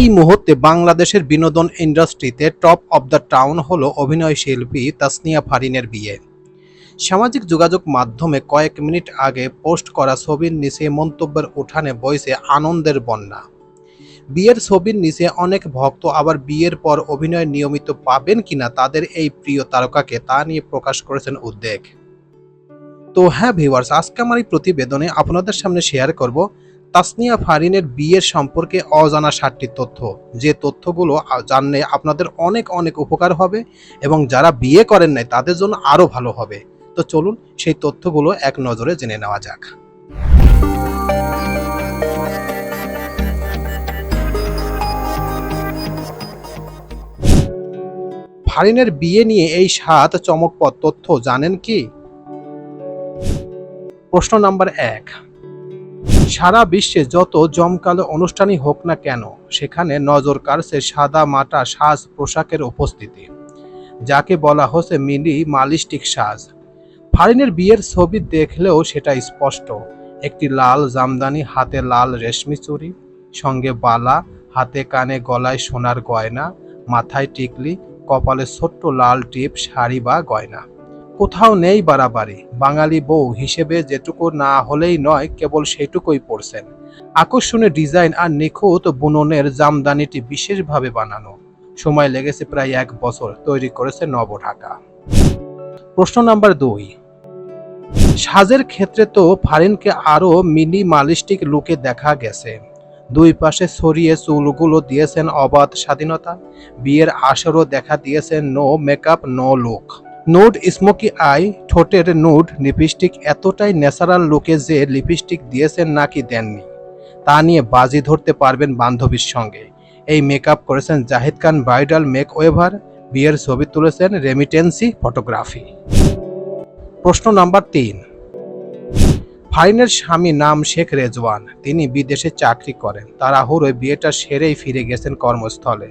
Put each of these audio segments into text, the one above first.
এই মুহূর্তে বাংলাদেশের বিনোদন ইন্ডাস্ট্রিতে টপ অব দ্য টাউন হলো অভিনয় শিল্পী তাসনিয়া ফারিনের বিয়ে। সামাজিক যোগাযোগ মাধ্যমে কয়েক মিনিট আগে পোস্ট করা ছবির নিচে মন্তব্যের উঠানে বইছে আনন্দের বন্যা। বিয়ের ছবির নিচে অনেক ভক্ত আবার বিয়ের পর অভিনয় নিয়মিত পাবেন কিনা তাদের এই প্রিয় তারকাকে তা নিয়ে প্রকাশ করেছেন উদ্বেগ। তো হ্যাঁ ভিউয়ার্স আজকে আমার এই প্রতিবেদনে আপনাদের সামনে শেয়ার করব তাসনিয়া ফারিনের বিয়ের সম্পর্কে অজানা সাতটি তথ্য। যে তথ্যগুলো জানলে আপনাদের অনেক অনেক উপকার হবে এবং যারা বিয়ে করেন নাই তাদের জন্য আরও ভালো হবে। তো চলুন সেই তথ্যগুলো এক নজরে জেনে নেওয়া যাক। ফারিনের বিয়ে নিয়ে এই সাত চমকপদ তথ্য জানেন কি? প্রশ্ন নাম্বার এক। সারা বিশ্বে যত জমকালো অনুষ্ঠানই হোক না কেন, সেখানে নজর কাড়ছে সাদা মাটা সাজ পোশাকের উপস্থিতি। যাকে বলা হচ্ছে মিনি মালিস্টিক সাজ। ফারিনের বিয়ের ছবি দেখলেও সেটা স্পষ্ট। একটি লাল জামদানি, হাতে লাল রেশমি চুরি সঙ্গে বালা, হাতে কানে গলায় সোনার গয়না, মাথায় টিকলি, কপালে ছোট্ট লাল টিপ, শাড়ি বা গয়না। কোথাও নেই বাড়াবাড়ি। বাঙালি বউ হিসেবে যেটুকু না হলেই নয়, কেবল সেটুকুই পড়ছেন। আকর্ষণীয় ডিজাইন আর নিখুঁত বুননের জামদানিটি বিশেষভাবে বানানো। সময় লেগেছে প্রায় এক বছর, তৈরি করেছে নব ঢাকা প্রশ্ন নাম্বার দুই। সাজের ক্ষেত্রে তো ফারিনকে আরও মিনিমালিস্টিক লুকে দেখা গেছে। দুই পাশে ছড়িয়ে চুলগুলো দিয়েছেন অবাধ স্বাধীনতা, বিয়ের আসরও দেখা দিয়েছেন no makeup, no look. Nude smoky eye ঠোঁটের নোড লিপস্টিক এতটাই ন্যাচারাল লুকে যে লিপস্টিক দিয়েছেন নাকি দেননি। তা নিয়ে বাজি ধরতে পারবেন বান্ধবীর সঙ্গে। এই মেকআপ করেছেন Zahid Khan bridal makeover বিয়ের ছবি তুলেছেন রেমিটেন্সি ফটোগ্রাফি। প্রশ্ন নাম্বার তিন। ফারিনের স্বামী নাম শেখ রেজওয়ান। তিনি বিদেশে চাকরি করেন। তাড়াহুড়োয় বিয়েটা সেরেই ফিরে গেছেন কর্মস্থলে।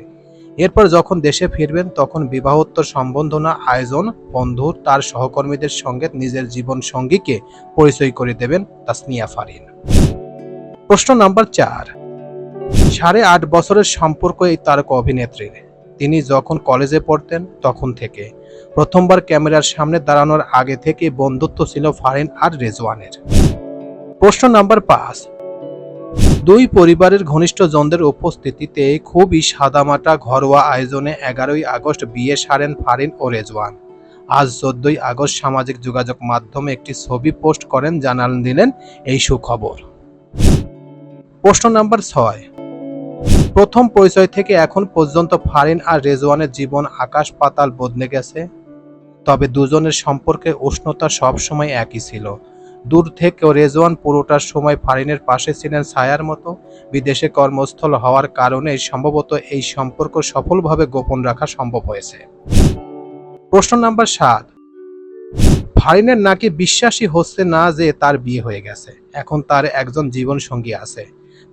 এরপর যখন দেশে ফিরবেন, তখন বিবাহোত্তর সম্বন্ধনা আয়োজন বন্ধু তার সহকর্মীদের সঙ্গে নিজের জীবন সঙ্গীকে পরিচয় করে দেবেন তাসনিয়া ফারিন। প্রশ্ন নাম্বার চার। সাড়ে আট বছরের সম্পর্ক এই তারকা অভিনেত্রীর। তিনি যখন কলেজে পড়তেন তখন থেকে। প্রথমবার ক্যামেরার সামনে দাঁড়ানোর আগে থেকে বন্ধুত্ব ছিল ফারিন আর রেজওয়ানের। প্রশ্ন নাম্বার পাঁচ। দুই পরিবারের ঘনিষ্ঠ জনদের উপস্থিতিতে খুবই সাদামাটা ঘরোয়া আয়োজনে এগারোই আগস্ট বিয়ে সারেন ফারিন ও রেজওয়ান। আজ চোদ্দই আগস্ট সামাজিক যোগাযোগ মাধ্যমে একটি ছবি পোস্ট করেন, জানান, দিলেন এই সুখবর। প্রশ্ন নাম্বার ছয়। প্রথম পরিচয় থেকে এখন পর্যন্ত ফারিন আর রেজওয়ানের জীবন আকাশ পাতাল বদলে গেছে। তবে দুজনের সম্পর্কে উষ্ণতা সবসময় একই ছিল। দূর থেকেও রেজওয়ান পুরোটার সময় ফারিনের পাশে ছিলেন ছায়ার মতো। বিদেশে কর্মস্থল হওয়ার কারণে সম্ভবত এই সম্পর্ক সফলভাবে গোপন রাখা সম্ভব হয়েছে। প্রশ্ন নাম্বার সাত। ফারিনের নাকি বিশ্বাসই হচ্ছে না যে তার বিয়ে হয়ে গেছে? এখন তার একজন জীবন সঙ্গী আছে।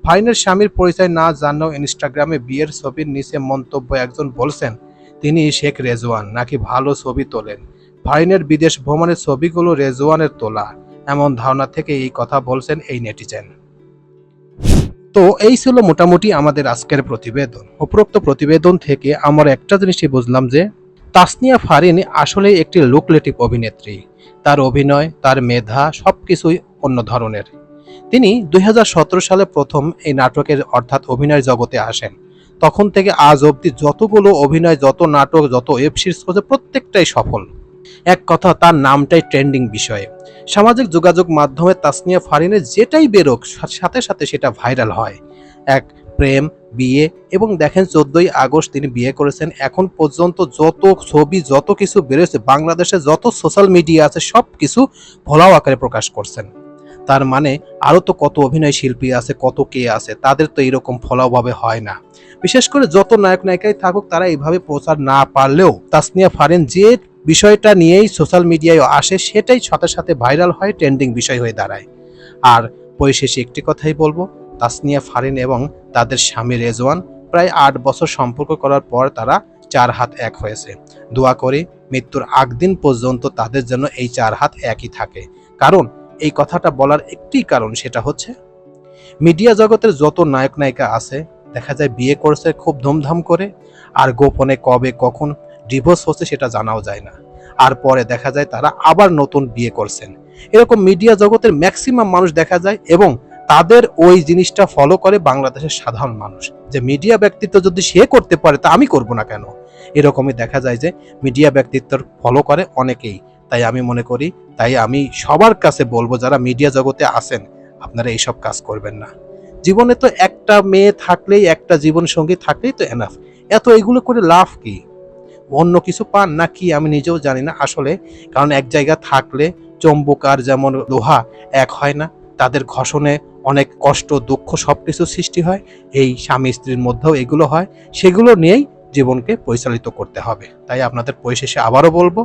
ফারিনের স্বামীর পরিচয় না জানলেও ইনস্টাগ্রামে বিয়ের ছবির নিচে মন্তব্য একজন বলছেন, তিনি শেখ রেজওয়ান, নাকি ভালো ছবি তোলেন। ফারিনের বিদেশ ভ্রমণের ছবিগুলো রেজওয়ানের তোলা। এমন ধারণা থেকে এই কথা বলছেন এই নেটিজেন। তো এই ছিল মোটামুটি আমাদের আজকের প্রতিবেদন। উপরোক্ত প্রতিবেদন থেকে আমরা একটা জিনিসই বুঝলাম যে, তাসনিয়া ফারিন আসলে একটি লুকলেটিভ অভিনেত্রী। তার অভিনয়, তার মেধা সব কিছুই অন্য ধরনের। তিনি দুই হাজার সতেরো সালে প্রথম এই নাটকের অর্থাৎ অভিনয় জগতে আসেন। তখন থেকে আজ অবধি যতগুলো অভিনয়, যত নাটক, যত ওয়েব সিরিজ প্রত্যেকটাই সফল। এক কথা, তার নামটাই ট্রেন্ডিং বিষয়ে। সামাজিক যোগাযোগ মাধ্যমে তাসনিয়া ফারিনের যেটাই বেরোক সাথে সাথে সেটা ভাইরাল হয়। এক, প্রেম, বিয়ে এবং দেখেন চোদ্দই আগস্ট তিনি বিয়ে করেছেন। এখন পর্যন্ত যত ছবি, যত কিছু বেরোচ্ছে বাংলাদেশে যত সোশ্যাল মিডিয়া আছে সব কিছু ভোলাও আকারে প্রকাশ করছেন। তার মানে আরও তো কত অভিনয় শিল্পী আছে, কত কে আছে, তাদের তো এরকম ফলাওভাবে হয় না। বিশেষ করে যত নায়ক নায়িকাই থাকুক, তারা এইভাবে প্রচার না পারলেও তাসনিয়া ফারিন যে বিষয়টা নিয়েই সোশ্যাল মিডিয়ায় আসে সেটাই সাথে সাথে ভাইরাল হয়, ট্রেন্ডিং বিষয় হয়ে দাঁড়ায়। আর পরিশেষে একটি কথাই বলব, তাসনিয়া ফারিন এবং তাদের স্বামী রেজওয়ান প্রায় আট বছর সম্পর্ক করার পর তারা চার হাত এক হয়েছে। দোয়া করে মৃত্যুর আগ দিন পর্যন্ত তাদের জন্য এই চার হাত একই থাকে। কারণ এই কথাটা বলার একটি কারণ সেটা হচ্ছে, মিডিয়া জগতের যত নায়ক নায়িকা আছে, দেখা যায় বিয়ে করছে খুব ধুমধাম করে, আর গোপনে কবে কখন ডিভোর্স হচ্ছে সেটা জানাও যায় না। আর পরে দেখা যায় তারা আবার নতুন বিয়ে করছেন। এরকম মিডিয়া জগতের ম্যাক্সিমাম মানুষ দেখা যায় এবং তাদের ওই জিনিসটা ফলো করে বাংলাদেশের সাধারণ মানুষ। যে মিডিয়া ব্যক্তিত্ব যদি সে করতে পারে, তা আমি করব না কেন? এরকমই দেখা যায় যে মিডিয়া ব্যক্তিত্বর ফলো করে অনেকেই। তাই আমি মনে করি, তাই আমি সবার কাছে বলব, যারা মিডিয়া জগতে আছেন, আপনারা এইসব কাজ করবেন না। জীবনে তো একটা মেয়ে থাকলেই, একটা জীবন সঙ্গী থাকলেই তো এনাফ এত এগুলো করে লাভ কি? অন্য কিছু পান না কি আমি নিজেও জানি না আসলে, কারণ এক জায়গা থাকলে চম্বুক আর যেমন লোহা এক হয় না, তাদের ঘষণে অনেক কষ্ট, দুঃখ সব কিছু সৃষ্টি হয়, এই স্বামী স্ত্রীর মধ্যেও এগুলো হয়, সেগুলো নিয়েই জীবনকে পরিচালিত করতে হবে। তাই আপনাদের পরিশেষে আবারও বলব,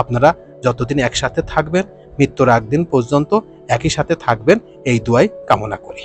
আপনারা যতদিন একসাথে থাকবেন, মৃত্যুর একদিন পর্যন্ত একই সাথে থাকবেন, এই দুয়াই কামনা করি।